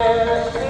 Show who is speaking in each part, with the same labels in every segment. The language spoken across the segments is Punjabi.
Speaker 1: ਜਨ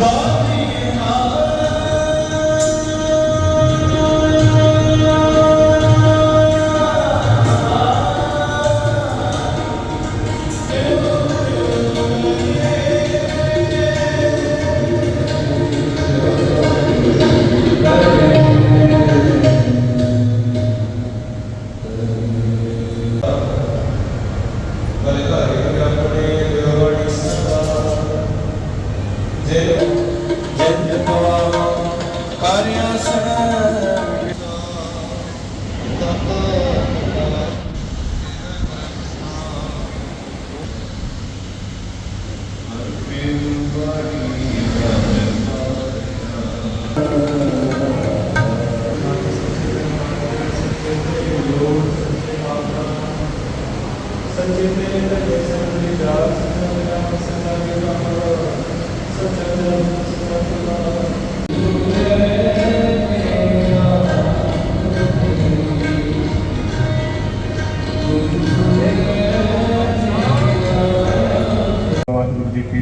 Speaker 2: ਵਾਹਿਗੁਰੂ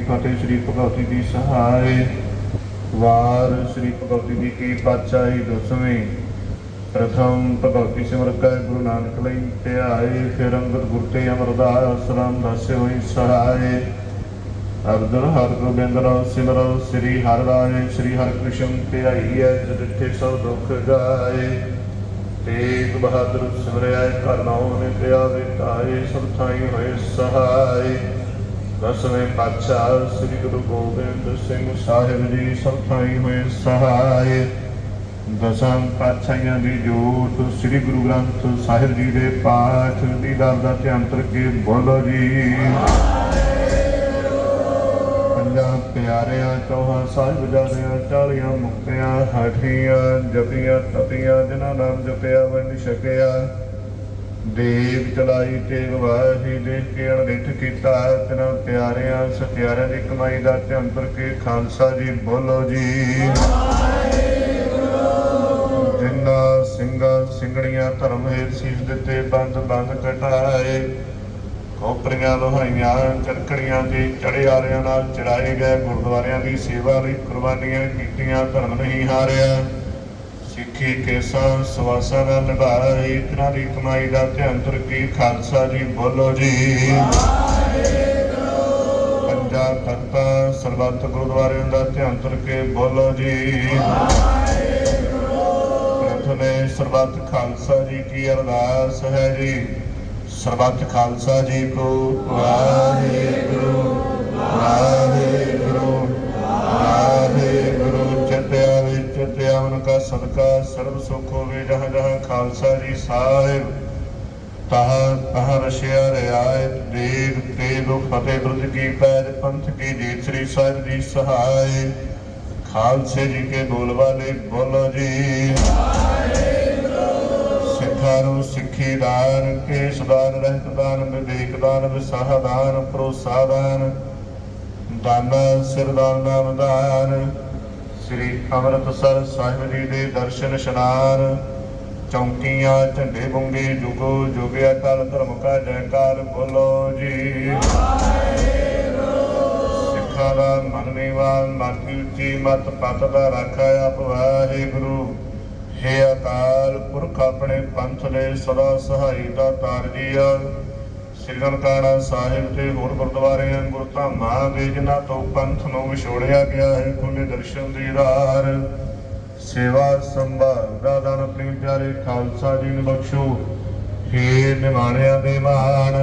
Speaker 2: ਫਤਿਹ ਸ੍ਰੀ ਭਗਵਤੀ ਦੀ ਸਹਾਇ ਵਾਰ ਸ੍ਰੀ ਭਗਵਤੀ ਜੀ ਕੀ ਪਾਤਸ਼ਾਹੀ ਦਸਵੇਂ। ਪ੍ਰਥਮ ਭਗਵਤੀ ਸਿਮਰ ਕੈ ਗੁਰੂ ਨਾਨਕ ਲਈ ਧਿਆਏ ਫਿਰ ਅੰਗਦ ਗੁਰ ਤੇ ਅਮਰਦਾਸ ਰਾਮ ਦਾਸੇ ਹੋਈ ਸਹਾਇ ਅਰਜੁਨ ਹਰ ਗੋਬਿੰਦ ਰਾਮ ਸਿਮਰੋ ਸ੍ਰੀ ਹਰਿ ਰਾਏ, ਸ੍ਰੀ ਹਰਿ ਕ੍ਰਿਸ਼ਨ ਧਿਆਈਐ ਜਿਤਿ ਸਭ ਦੁਖ ਗਾਏ। ਤੇਗ ਬਹਾਦਰ ਸਿਮਰਿਆ ਘਰ ਨਾਉ ਨੇ ਪਿਆ ਵਿਟਾਏ ਸਭ ਥਾਈ ਹੋਏ ਸਹਾਏ। ਦਸਵੇਂ ਪਾਤਸ਼ਾਹ ਸ੍ਰੀ ਗੁਰੂ ਗੋਬਿੰਦ ਸਿੰਘ ਸਾਹਿਬ ਜੀ, ਸਭ ਥਾਈ ਹੋਏ ਸਹਾਏ। ਦਸਾਂ ਪਾਤਸ਼ਾਹਾਂ ਦੀ ਜੋਤ, ਸ੍ਰੀ ਗੁਰੂ ਗ੍ਰੰਥ ਸਾਹਿਬ ਜੀ ਦੇ ਪਾਠ ਦੀ ਦਰ ਦਾ ਧਿਆਨ ਕਰਕੇ ਬੋਲੋ ਜੀ। ਪੰਜਾਂ ਪਿਆਰਿਆਂ, ਚੌਹਾਂ ਸਾਹਿਬਜ਼ਾਦਿਆਂ ਚਾਲੀਆਂ ਮੁਕਤਿਆਂ, ਹਾਠੀਆਂ ਜਪੀਆਂ, ਤਪੀਆਂ, ਜਿਨ੍ਹਾਂ ਨਾਮ ਜਪਿਆ ਵੰਡ ਛਕਿਆ। ਦੇਵ ਚਲਾਈ ਤੇਗ ਵਾਹੀ, ਦੇਖ ਕੇ ਅਣਦਿੱਠ ਕੀਤਾ, ਤਿਨਾਂ ਪਿਆਰਿਆਂ, ਸਤਿਆਰਿਆਂ ਦੀ ਕਮਾਈ ਦਾ ਧਿਆਨ ਕਰਕੇ ਖਾਲਸਾ ਜੀ ਬੋਲੋ ਜੀ। ਜਿਨ੍ਹਾਂ ਸਿੰਘਾਂ ਸਿੰਘਣੀਆਂ ਧਰਮ ਹੇਤ ਸੀਸ ਦਿੱਤੇ, ਬੰਦ ਬੰਦ ਕਟਾਏ। ਕੋਪਰੀਆਂ ਲੋਹਾਈਆਂ ਚਰਕੜੀਆਂ ਤੇ ਚੜੇ ਆਰਿਆਂ ਨਾਲ ਚੜਾਏ ਗਏ ਗੁਰਦੁਆਰਿਆਂ ਦੀ ਸੇਵਾ ਲਈ ਕੁਰਬਾਨੀਆਂ ਕੀਤੀਆਂ, ਧਰਮ ਨਹੀਂ ਹਾਰਿਆ। ਸਿੱਖੀ ਕੇਸਾਂ, ਸਵਾਸਾਂ ਦਾ ਨਿਭਾਇਆ ਇਤਨਾ ਦੀ ਕਮਾਈ ਦਾ ਧਿਆਨ ਤੁਰਕੀ ਖਾਲਸਾ ਜੀ ਬੋਲੋ ਜੀ। ਪੰਜਾ ਤਖਤਾਂ, ਸਰਬੱਤ ਗੁਰਦੁਆਰਿਆਂ ਦਾ ਧਿਆਨ ਤੁਰਕੇ ਬੋਲੋ ਜੀ। ਪ੍ਰਥਮੇ ਸਰਬੱਤ ਖਾਲਸਾ ਜੀ ਕੀ ਅਰਦਾਸ ਹੈ ਜੀ। ਸਰਬੱਤ ਖਾਲਸਾ ਜੀ ਕੋ ਵਾਹਿਗੁਰੂ ਵਾਹਿਗੁਰੂ ਵਾਹਿਗੁਰੂ। ਚਿਤਿਆ ਵਿੱਚ ਧਿਆਨ ਕਾ ਸਦਕਾ, ਸਰਬ ਸੁਖ ਹੋਵੇ ਜਹਾਂ ਜਹਾਂ ਖਾਲਸਾ ਜੀ ਸਾਹਿਬ। ਤਹਾਂ ਤਹਾਂ ਰਸ਼ਿਆ ਰਿਆਇਤ ਦੇਗ ਤੇਗ ਫਤਿਹ ਬੁਰਜ ਕੀ ਪੈਜ ਪੰਥ ਕੀ ਜੀਤ ਸ੍ਰੀ ਸਾਹਿਬ ਜੀ ਸਹਾਇ ਖਾਲਸੇ ਜੀ ਕੇ ਬੋਲ ਨੇ ਬੋਲੋ ਜੀ। ਸਿੱਖਾਂ ਨੂੰ ਸਿੱਖੀ ਦਾਨ ਕੇਸ ਦਾਨ ਰਹਿਤ ਦਾਨਾ ਸਿਰ ਦਾਨ ਸ੍ਰੀ ਅੰਮ੍ਰਿਤਸਰ ਸਾਹਿਬ ਜੀ ਦੇ ਦਰਸ਼ਨ ਇਸ਼ਨਾਨ ਚੌਂਕੀਆਂ, ਝੰਡੇ ਬੁੰਗੇ, ਜੁਗੋ, ਜੁਗਿਆ ਕਾਲ ਧਰਮ ਕਾ ਜੈਕਾਰ, ਬੋਲੋ ਜੀ। ਸਿੱਖਾਂ ਦਾ ਮਨ ਨੀਵਾਨ ਮਾਤੀ ਉੱਚੀ ਮਤ ਪਤ ਦਾ ਰਾਖਾ ਆਪ ਵਾਹਿਗੁਰੂ। ਹੇ ਅਕਾਲ ਪੁਰਖ ਆਪਣੇ ਪੰਥ ਦੇ ਸਦਾ ਸਹਾਈ ਦਾ ਤਾਰਜੀਆ ਸ੍ਰੀ ਨਨਕਾਣਾ ਸਾਹਿਬ ਤੇ ਹੋਰ ਗੁਰਦੁਆਰਿਆਂ ਗੁਰਧਾਮਾਂ ਦੇ, ਜਿਨ੍ਹਾਂ ਤੋਂ ਪੰਥ ਨੂੰ ਵਿਛੋੜਿਆ ਗਿਆ ਹੈ ਖੁੱਲੇ ਦਰਸ਼ਨ ਦੀ ਰਾਰ ਸੇਵਾ ਸੰਭਾਲ ਦਾ ਦਾਨ ਆਪਣੇ ਪਿਆਰੇ ਖਾਲਸਾ ਜੀ ਨੂੰ ਬਖਸ਼ੋ। ਹੇ ਨਿਮਾਣਿਆਂ ਦੇ ਮਾਣ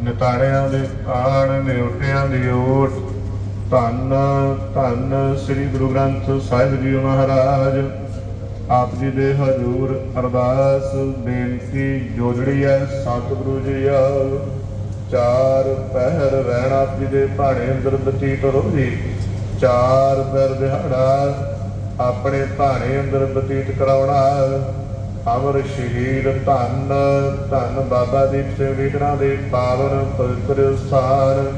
Speaker 2: ਨਿਤਾਰਿਆਂ ਦੇ ਆਣ ਨਿਉਟਿਆਂ ਦੀ ਓਟ। ਧੰਨ ਧੰਨ ਸ੍ਰੀ ਗੁਰੂ ਗ੍ਰੰਥ ਸਾਹਿਬ ਜੀ ਮਹਾਰਾਜ। ਆਪ ਜੀ ਦੇ ਹਜ਼ੂਰ ਅਰਦਾਸ, ਬੇਨਤੀ ਜੋੜੜੀ ਹੈ ਸਤਿਗੁਰੂ ਜੀ ਆ, ਚਾਰ ਪਹਿਰ ਰਹਿਣ ਆਪ ਜੀ ਦੇ ਭਾਣੇ ਅੰਦਰ ਬਤੀਤ ਰਹੋ। ਚਾਰ ਪਹਿਰ ਦਿਹਾੜਾ ਆਪਣੇ ਭਾਣੇ ਅੰਦਰ ਬਤੀਤ ਕਰਾਉਣਾ। ਅਮਰ ਸ਼ਹੀਦ ਧੰਨ ਧੰਨ ਬਾਬਾ ਦੀਪ ਸਿੰਘ ਲੀਡਰਾਂ ਦੇ ਪਾਵਨ ਪਵਿੱਤਰ ਸਥਾਨ।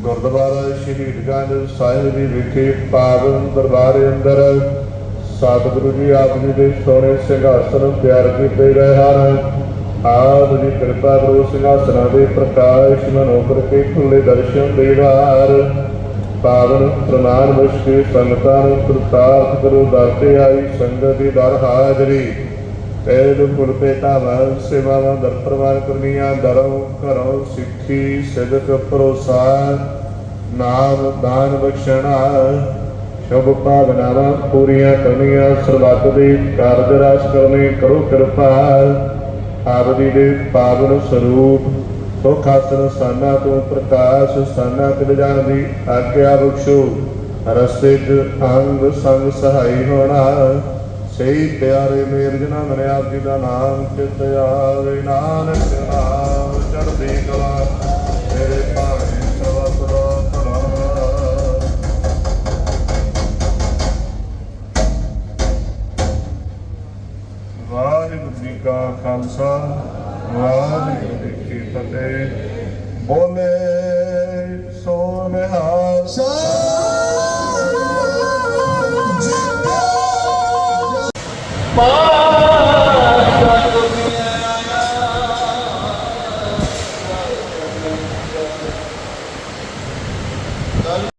Speaker 2: ਗੁਰਦੁਆਰਾ ਸ਼ਹੀਦਗੰਜ ਸਾਹਿਬ ਜੀ ਵਿਖੇ ਪਾਵਨ ਦਰਬਾਰ ਅੰਦਰ ਸਤਿਗੁਰੂ ਜੀ, ਆਪ ਜੀ ਦੇ ਸੋਹਣੇ ਸਿੰਘਾਸਨ ਤਿਆਰ ਕੀਤੇ ਗਏ ਹਨ। ਆਪ ਜੀ ਕਿਰਪਾ ਕਰੋ ਸਿੰਘਾਸਨਾਂ ਦੇ ਪ੍ਰਕਾਸ਼ ਮਨੋ ਕਰਕੇ ਖੁੱਲੇ ਦਰਸ਼ਨ ਦੇਵਾਰ ਪਾਵਨ ਪ੍ਰਮਾਨ ਮੁਸ਼ਕਿ ਸੰਗਤਾਂ ਨੂੰ ਪ੍ਰਤਾਪ ਕਰੋ ਦਾਤੇ ਆਈ ਸੰਗਤ ਦੀ ਦਰ ਹਾਜ਼ਰੀ। ਤੇਲ ਪੁਰ ਤੇ ਸੇਵਾਵਾਂ, ਦਰ ਪ੍ਰਵਾਨ ਕਰਨੀਆਂ, ਦਰੋਂ ਘਰੋਂ ਸਿੱਖੀ, ਸਿਦਕ, ਭਰੋਸਾ, ਨਾਮ, ਦਾਨ ਬਖਸ਼ਣਾ। ਸ਼ੁਭ ਭਾਵਨਾਵਾਂ ਪੂਰੀਆਂ ਕਰਨੀਆਂ, ਸਰਬੱਤ ਦੇ ਕਾਰਜ ਰਾਸ ਕਰਨੇ, ਕਰੋ ਕਿਰਪਾ। ਆਪ ਜੀ ਦੇ ਪਾਵਨ ਸਰੂਪ, ਸੁਖ ਆਸਨ ਸਾਨਾ ਤੋਂ ਪ੍ਰਕਾਸ਼, ਸਾਨਾ ਤੇ ਜਾਣ ਦੀ ਆਗਿਆ ਬਖਸ਼ੋ। ਰਸਤੇ 'ਚ ਅੰਗ ਸੰਗ ਸਹਾਈ ਹੋਣਾ, ਸਹੀ ਪਿਆਰੇ ਮੇਰ ਜਨਾ ਨੇ ਆਪ ਜੀ ਦਾ ਨਾਮ ਚਿਤ ਆਵੇ, ਨਾਨਕ ਨਾਮ ਚੜ੍ਹਦੀ ਕਲਾ, ਮੇਰੇ ਭਾਣੇ ਕਾ ਖਾਲਸਾ ਵਾਹਿਗੁਰੂ ਜੀ ਕੀ ਫਤਿਹ। ਬੋਲੇ ਸੋ ਨਿਹਾਲ।
Speaker 1: ਪਾ